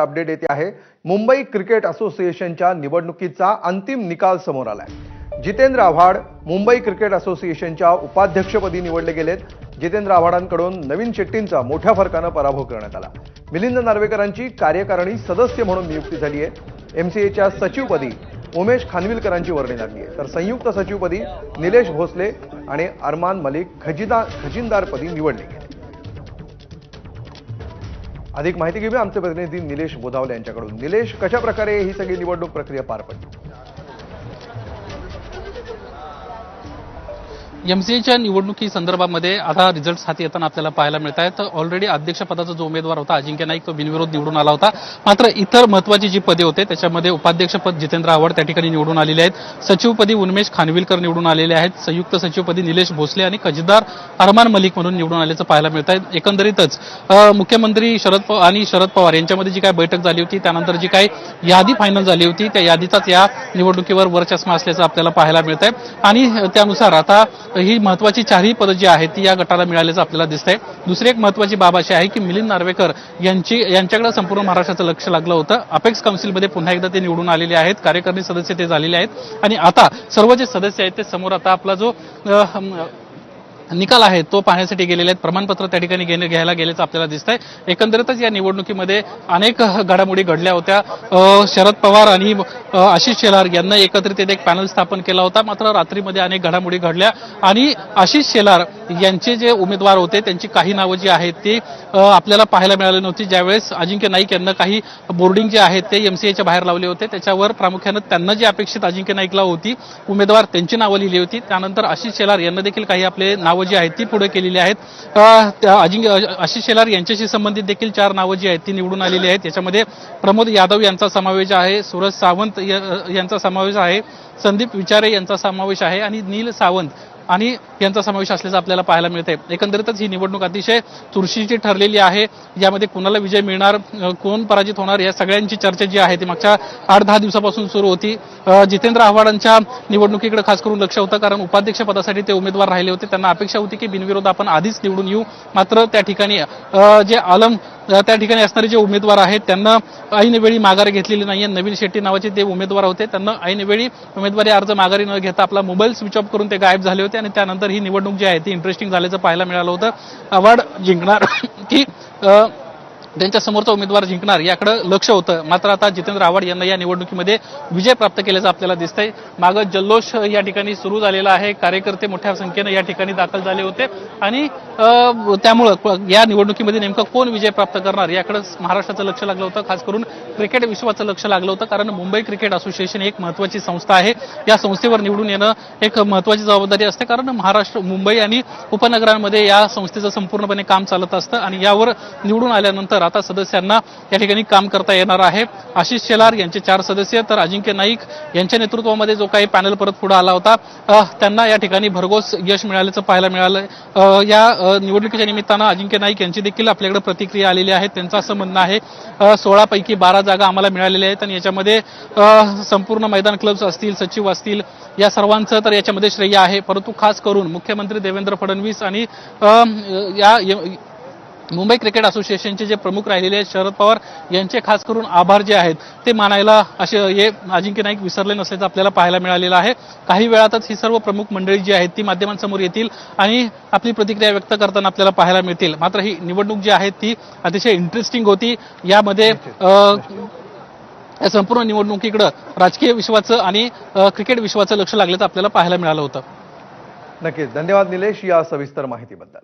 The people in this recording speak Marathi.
अपडेट येते आहे. मुंबई क्रिकेट असोसिएशनच्या निवडणुकीचा अंतिम निकाल समोर आलाय. जितेंद्र आव्हाड मुंबई क्रिकेट असोसिएशनच्या उपाध्यक्षपदी निवडले गेलेत. जितेंद्र आव्हाडांकडून नवीन शेट्टींचा मोठ्या फरकानं पराभव करण्यात आला. मिलिंद नार्वेकरांची कार्यकारिणी सदस्य म्हणून नियुक्ती झाली आहे. एमसीएच्या सचिवपदी उमेश खानविलकरांची वर्णी लागली आहे. तर संयुक्त सचिवपदी निलेश भोसले आणि अरमान मलिक खजिदा खजिनदारपदी निवडले गेले. अधिक माहिती घेऊया आमचे प्रतिनिधी निलेश बोधावले यांच्याकडून. निलेश कशा प्रकारे ही सगळी निवडणूक प्रक्रिया पार पडली? एमसीएच्या निवडणुकी संदर्भामध्ये आता रिझल्ट हाती येताना आपल्याला पाहायला मिळत आहेत ऑलरेडी अध्यक्षपदाचा जो उमेदवार होता अजिंक्य नाईक तो बिनविरोध निवडून आला होता. मात्र इतर महत्वाची जी पदे होते त्याच्यामध्ये उपाध्यक्षपद जितेंद्र आव्हाड त्या ठिकाणी निवडून आलेले आहेत. सचिवपदी उन्मेश खानविलकर निवडून आलेले आहेत. संयुक्त सचिवपदी निलेश भोसले आणि खजदार अरमान मलिक म्हणून निवडून आल्याचं पाहायला मिळत आहे एकंदरीतच मुख्यमंत्री शरद पवार आणि शरद पवार यांच्यामध्ये जी काय बैठक झाली होती त्यानंतर जी काही यादी फायनल झाली होती त्या यादीचाच या निवडणुकीवर वरचष्मा असल्याचं आपल्याला पाहायला मिळत आहे आणि त्यानुसार आता ही महत्वाची चारही पदं जी आहेत ती या गटाला मिळाल्याचं आपल्याला दिसतंय. दुसरी एक महत्वाची बाब अशी आहे की मिलिंद नार्वेकर यांची यांच्याकडे संपूर्ण महाराष्ट्राचं लक्ष लागलं होतं. अपेक्स काउन्सिलमध्ये पुन्हा एकदा ते निवडून आलेले आहेत. कार्यकारिणी सदस्य ते झालेले आहेत. आणि आता सर्व जे सदस्य आहेत ते समोर आता आपला जो हम, निकाल आहे तो पाहण्यासाठी गेलेले आहेत. प्रमाणपत्र त्या ठिकाणी घेणे घ्यायला गेल्याचं आपल्याला दिसत आहे एकंदरीतच या निवडणुकीमध्ये अनेक घडामोडी घडल्या होत्या. शरद पवार आणि आशिष शेलार यांना एकत्रित एक पॅनल स्थापन केला होता. मात्र रात्रीमध्ये अनेक घडामोडी घडल्या. आणि आशिष शेलार यांचे जे उमेदवार होते त्यांची काही नावं जी आहेत ती आपल्याला पाहायला मिळाली नव्हती. ज्यावेळेस अजिंक्य नाईक यांना काही बोर्डिंग जे आहेत ते एमसीएच्या बाहेर लावले होते. त्याच्यावर प्रामुख्यानं त्यांना जी अपेक्षित अजिंक्य नाईकला होती उमेदवार त्यांची नावं लिहिली होती. त्यानंतर आशिष शेलार यांना देखील काही आपले नाव जी आहेत ती पुढे केलेली आहेत. अजिंक्य आशिष शेलार यांच्याशी संबंधित देखील चार नावं जी आहेत ती निवडून आलेली आहेत. याच्यामध्ये प्रमोद यादव यांचा समावेश आहे सूरज सावंत यांचा समावेश आहे संदीप विचारे यांचा समावेश आहे आणि नील सावंत आणि यांचा समावेश असल्याचं आपल्याला पाहायला मिळते एकंदरीतच ही निवडणूक अतिशय चुरशीची ठरलेली आहे. यामध्ये कुणाला विजय मिळणार कोण पराजित होणार या सगळ्यांची चर्चा जी आहे ती मागच्या आठ दहा दिवसापासून सुरू होती. जितेंद्र आव्हाडांच्या निवडणुकीकडे खास करून लक्ष होतं कारण उपाध्यक्ष पदासाठी ते उमेदवार राहिले होते. त्यांना अपेक्षा होती की बिनविरोध आपण आधीच निवडून येऊ. मात्र त्या ठिकाणी जे आलम त्या ठिकाणी असणारे जे उमेदवार आहेत त्यांना ऐनवेळी माघार घेतलेली नाहीये. नवीन शेट्टी नावाचे ते उमेदवार होते त्यांना ऐनवेळी उमेदवारी अर्ज माघारी न घेता आपला मोबाईल स्विच ऑफ करून ते गायब झाले होते आणि त्यानंतर ही निवडणूक जी आहे ती इंटरेस्टिंग झाल्याचं पाहायला मिळालं होतं. अवॉर्ड जिंकणार की अ, त्यांच्या समोरचा उमेदवार जिंकणार याकडे लक्ष होतं. मात्र आता जितेंद्र आव्हाड यांना या निवडणुकीमध्ये विजय प्राप्त केल्याचं आपल्याला दिसतंय. मागं जल्लोष या ठिकाणी सुरू झालेला आहे. कार्यकर्ते मोठ्या संख्येनं या ठिकाणी दाखल झाले होते. आणि त्यामुळं या निवडणुकीमध्ये नेमकं कोण विजय प्राप्त करणार याकडे महाराष्ट्राचं लक्ष लागलं होतं. खास करून क्रिकेट विश्वाचं लक्ष लागलं होतं. कारण मुंबई क्रिकेट असोसिएशन एक महत्वाची संस्था आहे. या संस्थेवर निवडून येणं एक महत्वाची जबाबदारी असते. कारण महाराष्ट्र मुंबई आणि उपनगरांमध्ये या संस्थेचं संपूर्णपणे काम चालत असतं. आणि यावर निवडून आल्यानंतर आता सदस्यांना या ठिकाणी काम करता येणार आहे. आशिष शेलार यांचे चार सदस्य तर अजिंक्य नाईक यांच्या नेतृत्वामध्ये जो काही पॅनल परत पुढे आला होता त्यांना या ठिकाणी भरघोस यश मिळाल्याचं पाहायला मिळालं. या निवडणुकीच्या निमित्तानं अजिंक्य नाईक यांची देखील आपल्याकडे प्रतिक्रिया आलेली आहे. त्यांचं असं म्हणणं आहे सोळापैकी बारा जागा आम्हाला मिळालेल्या आहेत आणि याच्यामध्ये संपूर्ण मैदान क्लब्स असतील सचिव असतील या सर्वांचं तर याच्यामध्ये श्रेय आहे. परंतु खास करून मुख्यमंत्री देवेंद्र फडणवीस आणि या मुंबई क्रिकेट असोसिएशनचे जे प्रमुख राहिलेले आहेत शरद पवार यांचे खास करून आभार जे आहेत ते मानायला असे हे अजिंक्य नाईक विसरले नसल्याचं आपल्याला पाहायला मिळालेलं आहे. काही वेळातच ही सर्व प्रमुख मंडळी जी आहेत ती माध्यमांसमोर येतील आणि आपली प्रतिक्रिया व्यक्त करताना आपल्याला पाहायला मिळतील. मात्र ही निवडणूक जी आहे ती अतिशय इंटरेस्टिंग होती. यामध्ये या संपूर्ण निवडणुकीकडं राजकीय विश्वाचं आणि क्रिकेट विश्वाचं लक्ष लागल्याचं आपल्याला पाहायला मिळालं होतं. नक्कीच. धन्यवाद निलेश या सविस्तर माहितीबद्दल.